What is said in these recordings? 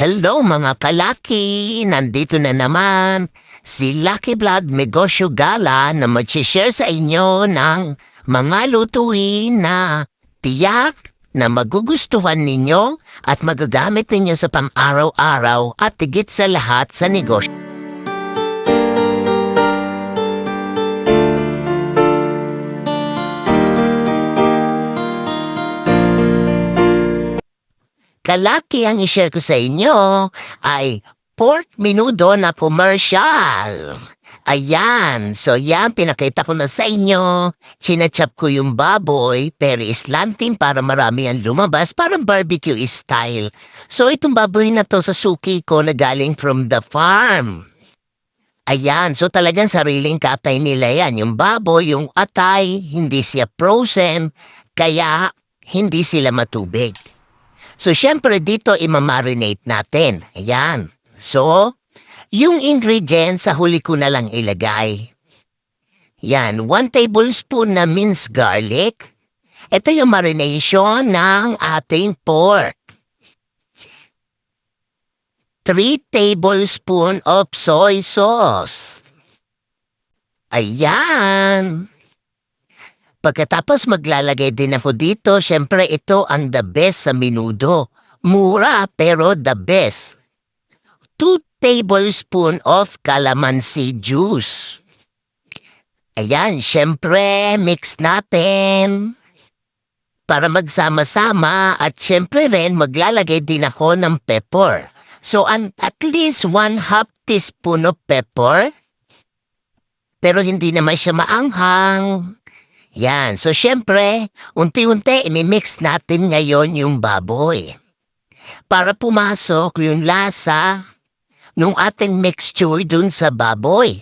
Hello mga kalaki! Nandito na naman si Lucky Vlog Negosyo Gala na mag-share sa inyo ng mga lutuin na tiyak na magugustuhan ninyo at magagamit ninyo sa pang-araw-araw at tigit sa lahat sa negosyo. Kalaki ang i-share ko sa inyo ay pork minudo na commercial. Ayan, so yan, pinakita ko na sa inyo. Chinachap ko yung baboy, pero islantin para marami ang lumabas, parang barbecue style. So itong baboy na to sa suki ko na galing from the farm. Ayan, so talagang sariling katay nila yan. Yung baboy, yung atay, hindi siya frozen, kaya hindi sila matubig. So, syempre dito imamarinate natin. Ayan. So, yung ingredients sa huli ko na lang ilagay. Yan, one tablespoon na minced garlic. Ito yung marination ng ating pork. 3 tablespoon of soy sauce. Ayan. Pagkatapos maglalagay din ako dito, syempre ito ang the best sa minudo. Mura pero the best. 2 tablespoon of calamansi juice. Ayan, syempre mix natin. Para magsama-sama at syempre rin maglalagay din ako ng pepper. So an, at least one half teaspoon of pepper. Pero hindi naman siya maanghang. Yan. So, syempre, unti-unti, imimix natin ngayon yung baboy. Para pumasok yung lasa ng ating mixture dun sa baboy.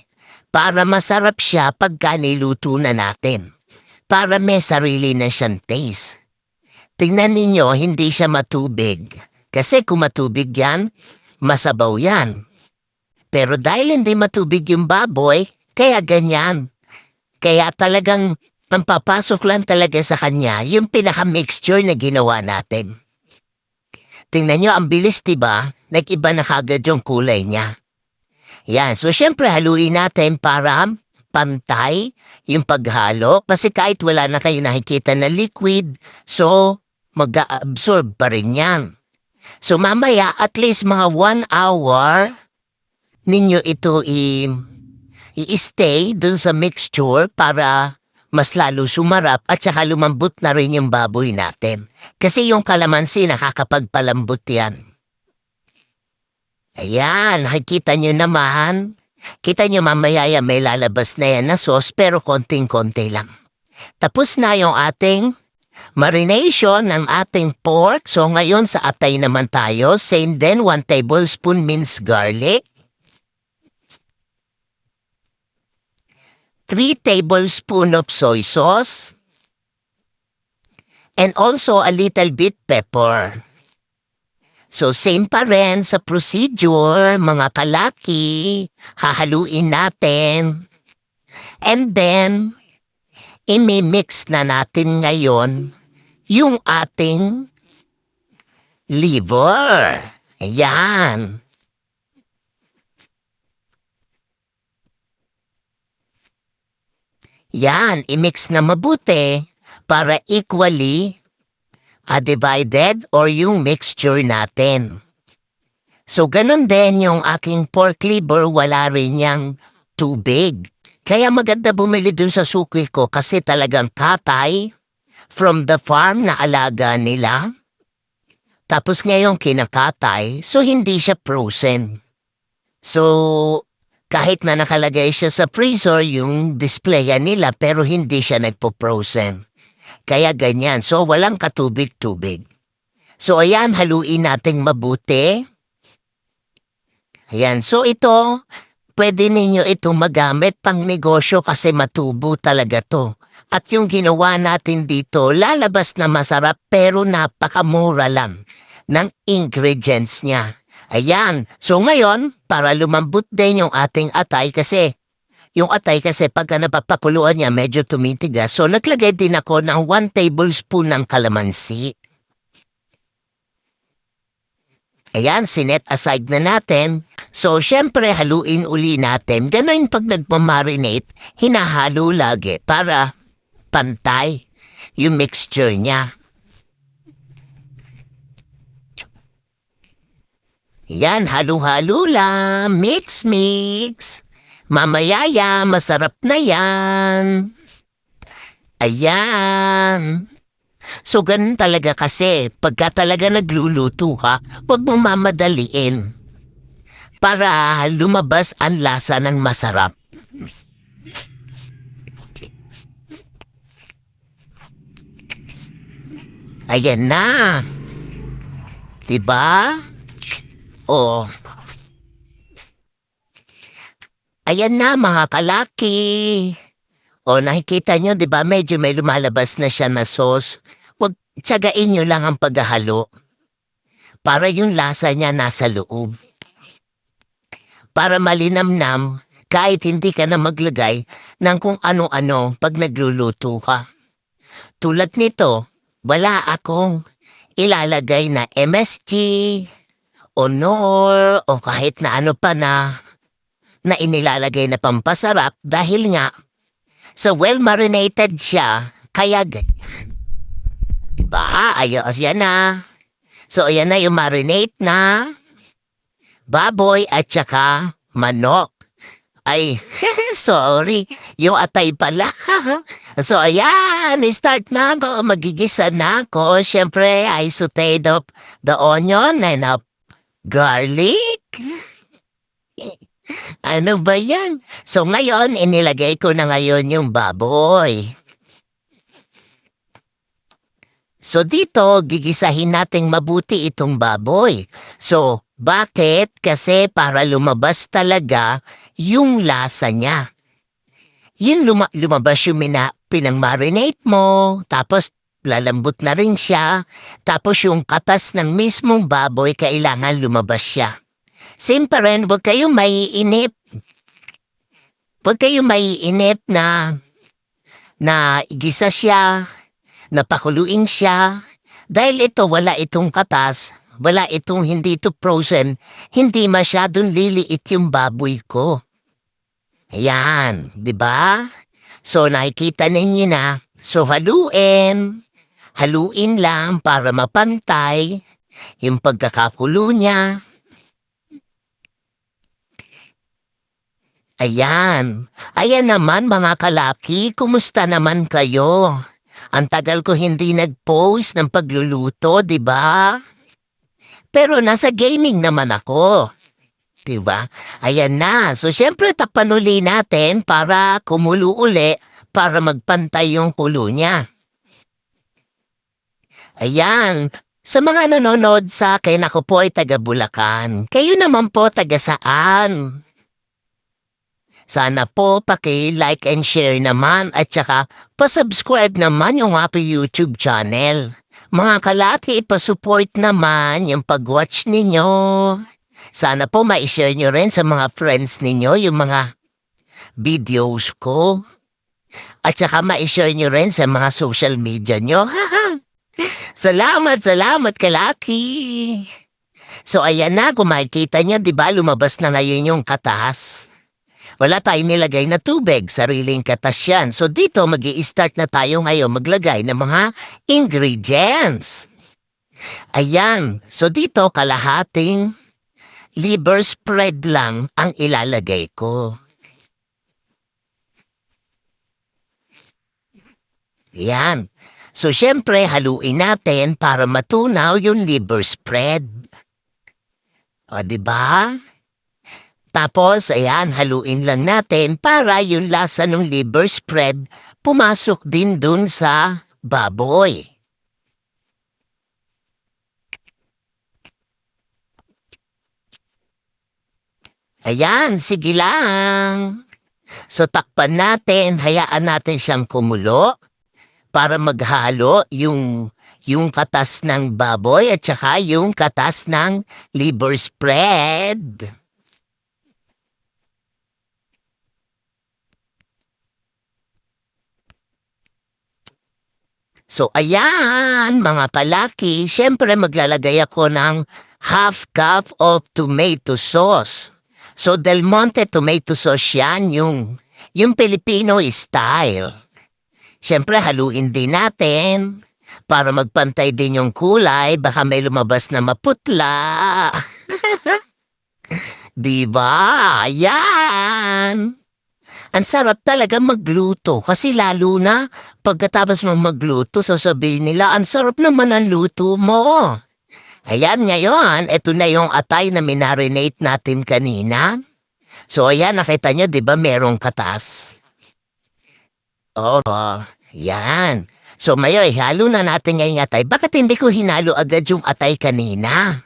Para masarap siya pagka niluto na natin. Para may sarili na siyang taste. Tingnan ninyo, hindi siya matubig. Kasi kung matubig yan, masabaw yan. Pero dahil hindi matubig yung baboy, kaya ganyan. Kaya talagang ang papasok lang talaga sa kanya yung pinaka-mixture na ginawa natin. Tingnan nyo, ang bilis diba? Nag-iba na kagad yung kulay niya. Yan, so syempre haluin natin para pantay yung paghalo kasi kahit wala na kayo nakikita na liquid, so mag-absorb pa rin yan. So mamaya at least mga one hour ninyo ito i- i-stay dun sa mixture para mas lalo sumarap at saka lumambot na rin yung baboy natin. Kasi yung kalamansi nakakapagpalambot yan. Ayan, nakikita nyo naman. Kita nyo mamaya yan, may lalabas na yan na sauce pero konting-konti lang. Tapos na yung ating marination ng ating pork. So ngayon sa atay naman tayo, same din, 1 tablespoon minced garlic. 3 tablespoon of soy sauce, and also a little bit pepper. So same pa rin sa procedure, mga kalaki, hahaluin natin. And then, imi-mix na natin ngayon yung ating liver. Ayan. Yan, i-mix na mabuti para equally uh, divided or yung mixture natin. So, ganun din yung aking pork liver, wala rin niyang tubig. Kaya maganda bumili dun sa suki ko kasi talagang tatay from the farm na alaga nila. Tapos ngayon kinakatay, so hindi siya frozen. So, kahit na nakalagay siya sa freezer yung displayan nila pero hindi siya nagpo-frozen. Kaya ganyan. So walang katubig-tubig. So ayan, haluin nating mabuti. Ayan, so ito, pwede ninyo ito magamit pang negosyo kasi matubo talaga to. At yung ginawa natin dito, lalabas na masarap pero napakamura lang ng ingredients niya. Ayan. So ngayon, para lumambot din yung ating atay kasi yung atay kasi pagka napapakuluan niya medyo tumitigas. So naglagay din ako ng 1 tablespoon ng kalamansi. Ayan, sinet aside na natin. So, syempre, haluin uli natin. Ganon pag nagmamarinate, hinahalo lagi para pantay yung mixture niya. Yan, halo-halo lang. Mix, mix. Mamayaya, masarap na yan. Ayan. So, ganun talaga kasi, pagka talaga nagluluto ka, huwag mong mamadaliin. Para lumabas ang lasa ng masarap. Ayan na. Diba? Oh. Ayan na mga kalaki. O nakikita nyo, di ba, medyo may lumalabas na siya na sauce. Huwag tsagain nyo lang ang paghahalo. Para yung lasa niya nasa loob. Para malinamnam, kahit hindi ka na maglagay ng kung ano-ano pag nagluluto ka. Tulad nito, wala akong ilalagay na MSG, honor, o kahit na ano pa na na inilalagay na pampasarap dahil nga So well-marinated siya, kaya ganyan. Diba? Ayos yan na. So ayan na yung marinate na baboy at saka manok. Ay, sorry. Yung atay pala. so ayan, start na ako. Magigisa na ako. Siyempre, I sauteed up the onion and up garlic. Ano ba yan? So ngayon, inilagay ko na ngayon yung baboy. So dito, gigisahin nating mabuti itong baboy. So, bakit? Kasi para lumabas talaga yung lasa niya. Yun luma- lumabas yung mina- pinang-marinate mo, tapos lalambot na rin siya, tapos yung katas ng mismong baboy kailangan lumabas siya. Same pa rin, huwag kayong maiinip. Huwag kayong maiinip na na igisa siya, napakuluin siya. Dahil ito, wala itong katas, wala itong hindi ito frozen, hindi masyadong liliit yung baboy ko. Ayan, di ba? So nakikita ninyo na, so haluin. Haluin lang para mapantay yung pagkakakulo niya. Ayan. Ayan naman mga kalaki, kumusta naman kayo? Ang tagal ko hindi nag-post ng pagluluto, di ba? Pero nasa gaming naman ako. Di ba? Ayan na. So, syempre, tapan uli natin para kumulo uli para magpantay yung kulo niya. Ayan. Sa mga nanonood sa akin, ako po ay taga Bulacan. Kayo naman po taga saan? Sana po paki-like and share naman at saka pa-subscribe naman yung aking YouTube channel. Mga kalati, pa-support naman yung pag-watch ninyo. Sana po ma-share nyo rin sa mga friends ninyo yung mga videos ko. At saka ma-share nyo rin sa mga social media nyo. Salamat, salamat kalaki. So ayan na, kung makikita nyo, di ba lumabas na ngayon yung katas. Wala tayong nilagay na tubig, sariling katas yan. So dito mag start na tayo ngayon maglagay ng mga ingredients. Ayan, so dito kalahating liver spread lang ang ilalagay ko. Yan. So, syempre, haluin natin para matunaw yung liver spread. O, di ba? Tapos, ayan, haluin lang natin para yung lasa ng liver spread pumasok din dun sa baboy. Ayan, sige lang. So takpan natin, hayaan natin siyang kumulo para maghalo yung yung katas ng baboy at saka yung katas ng liver spread. So ayan, mga kalaki, syempre maglalagay ako ng half cup of tomato sauce. So Del Monte tomato sauce yan, yung, yung Filipino style. Siyempre, haluin din natin para magpantay din yung kulay, baka may lumabas na maputla. diba? Yan! Ang sarap talaga magluto kasi lalo na pagkatapos mo magluto, sasabihin nila, ang sarap naman ang luto mo. Ayan ngayon, ito na yung atay na minarinate natin kanina. So ayan, nakita nyo, di ba merong katas? Oo, yan. So mayoy, halo na natin ngayon atay. Bakit hindi ko hinalo agad yung atay kanina?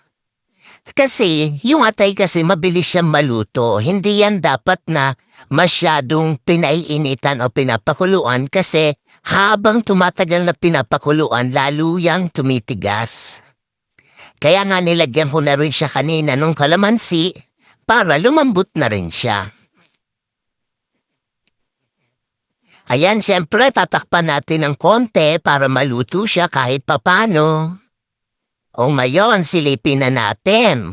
Kasi, yung atay kasi mabilis siyang maluto. Hindi yan dapat na masyadong pinaiinitan o pinapakuluan kasi habang tumatagal na pinapakuluan, lalo yang tumitigas. Kaya nga nilagyan ko na rin siya kanina nung kalamansi para lumambot na rin siya. Ayan, siyempre tatakpan natin ng konti para maluto siya kahit papano. O ngayon, silipin na natin.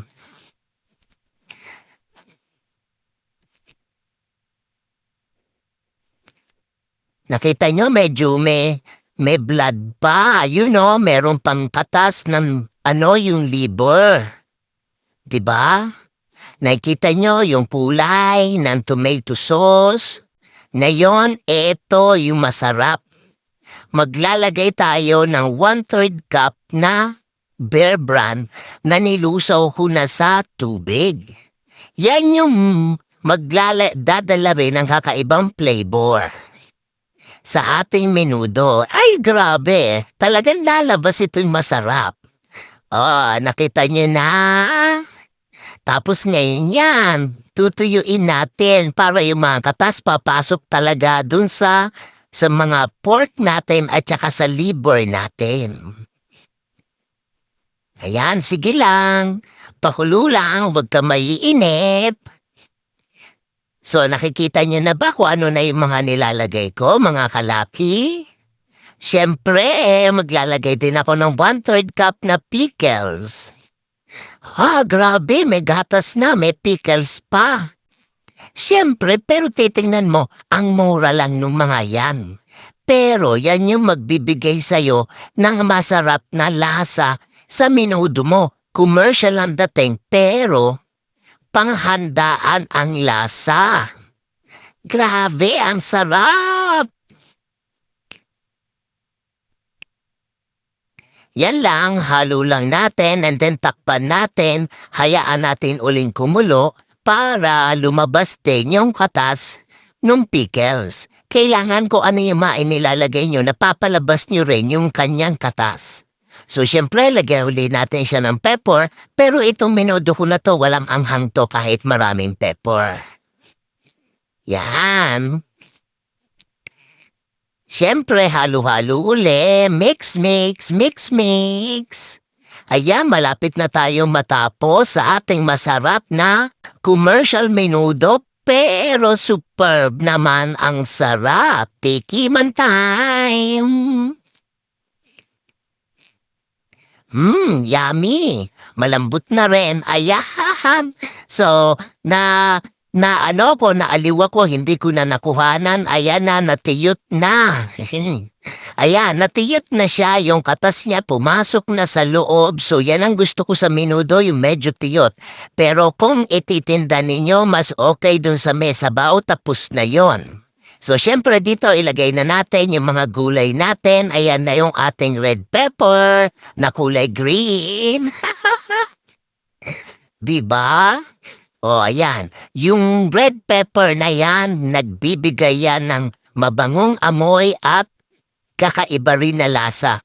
Nakita nyo, medyo may, may blood pa. You know, meron pang katas ng ano yung liver. Diba? Nakita nyo yung pulay ng tomato sauce. Ngayon, ito yung masarap. Maglalagay tayo ng one-third cup na bear brand na nilusaw ko na sa tubig. Yan yung maglala dadala rin ng kakaibang flavor. Sa ating menudo, ay grabe, talagang lalabas ito'y masarap. Oh, nakita niyo na? Tapos ngayon yan, tutuyuin natin para yung mga katas papasok talaga dun sa sa mga pork natin at saka sa liver natin. Ayan, sige lang. Pakulo lang, huwag ka maiinip. So, nakikita niyo na ba kung ano na yung mga nilalagay ko, mga kalaki? Siyempre, maglalagay din ako ng one-third cup na pickles. Ah, grabe, may gatas na, may pickles pa. Siyempre, pero titingnan mo, ang mura lang ng mga yan. Pero yan yung magbibigay sa'yo ng masarap na lasa sa minudo mo. Commercial ang dating, pero panghandaan ang lasa. Grabe, ang sarap! Yan lang, halo lang natin and then takpan natin, hayaan natin uling kumulo para lumabas din yung katas ng pickles. Kailangan ko ano yung mainilalagay nyo, napapalabas nyo rin yung kanyang katas. So, syempre, lagyan uli natin siya ng pepper, pero itong minudo ko na to, walang anghang to kahit maraming pepper. Yan. Siyempre, halo-halo uli. Mix, mix, mix, mix. Ayan, malapit na tayo matapos sa ating masarap na commercial menudo pero superb naman ang sarap. Tikiman time! Hmm, yummy. Malambot na rin. Ayan. So, na na ano ko, naaliw ako, hindi ko na nakuhanan, ayan na, natiyot na. ayan, natiyot na siya, yung katas niya pumasok na sa loob, so yan ang gusto ko sa minudo, yung medyo tiyot. Pero kung ititinda ninyo, mas okay dun sa mesa bao, tapos na yon. So, syempre dito, ilagay na natin yung mga gulay natin. Ayan na yung ating red pepper na kulay green. diba? O, ayan. Yung red pepper na yan, nagbibigay yan ng mabangong amoy at kakaiba rin na lasa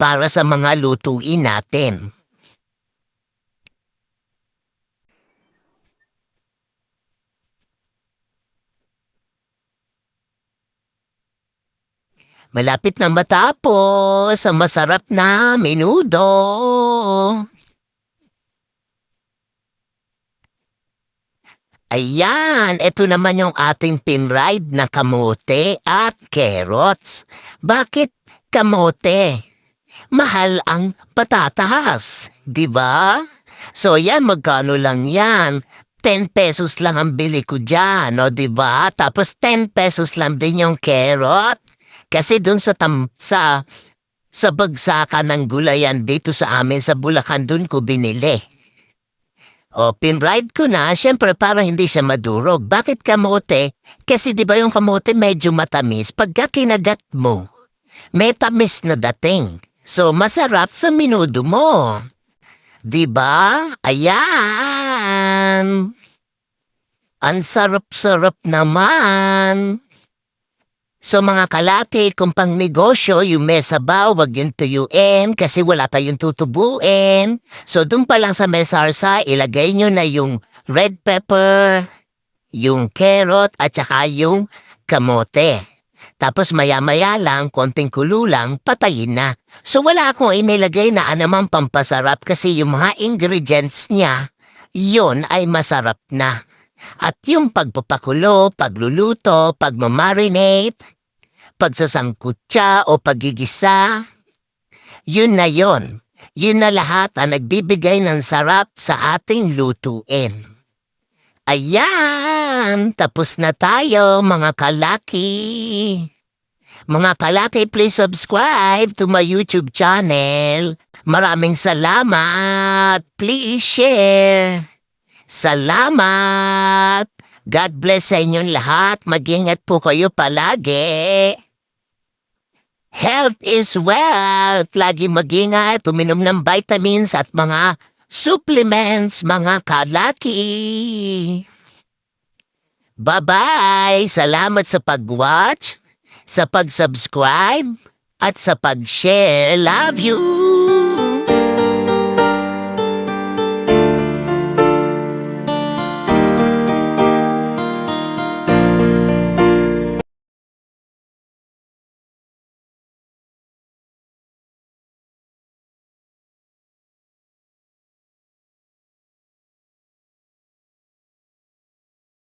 para sa mga lutuin natin. Malapit na matapos ang masarap na menudo. Ayan, ito naman yung ating pinride na kamote at carrots. Bakit kamote? Mahal ang patatas, di ba? So yan, magkano lang yan? 10 pesos lang ang bili ko dyan, no, di ba? Tapos 10 pesos lang din yung carrot. Kasi dun sa tam, sa, sa bagsakan ng gulayan dito sa amin sa Bulacan, dun ko binili. O, pinride ko na, syempre para hindi siya madurog. Bakit kamote? Kasi di ba yung kamote medyo matamis pagka kinagat mo. May tamis na dating. So, masarap sa minudo mo. Di ba? Ayan. Ang sarap-sarap naman. So mga kalaki, kung pang negosyo, yung mesa ba, wag yung tuyuin kasi wala pa yung tutubuin. So dun pa lang sa mesarsa, ilagay nyo na yung red pepper, yung carrot, at saka yung kamote. Tapos maya-maya lang, konting kulo lang, patayin na. So wala akong inilagay na anumang pampasarap kasi yung mga ingredients niya, yun ay masarap na. At yung pagpapakulo, pagluluto, pagmamarinate, pagsasangkutsa o pagigisa, yun na yun. Yun na lahat ang nagbibigay ng sarap sa ating lutuin. Ayan! Tapos na tayo, mga kalaki! Mga kalaki, please subscribe to my YouTube channel. Maraming salamat! Please share! Salamat! God bless sa inyong lahat. Mag-ingat po kayo palagi. Health is wealth. Lagi mag-ingat, uminom ng vitamins at mga supplements, mga kalaki. Bye-bye! Salamat sa pag-watch, sa pag-subscribe, at sa pag-share. Love you!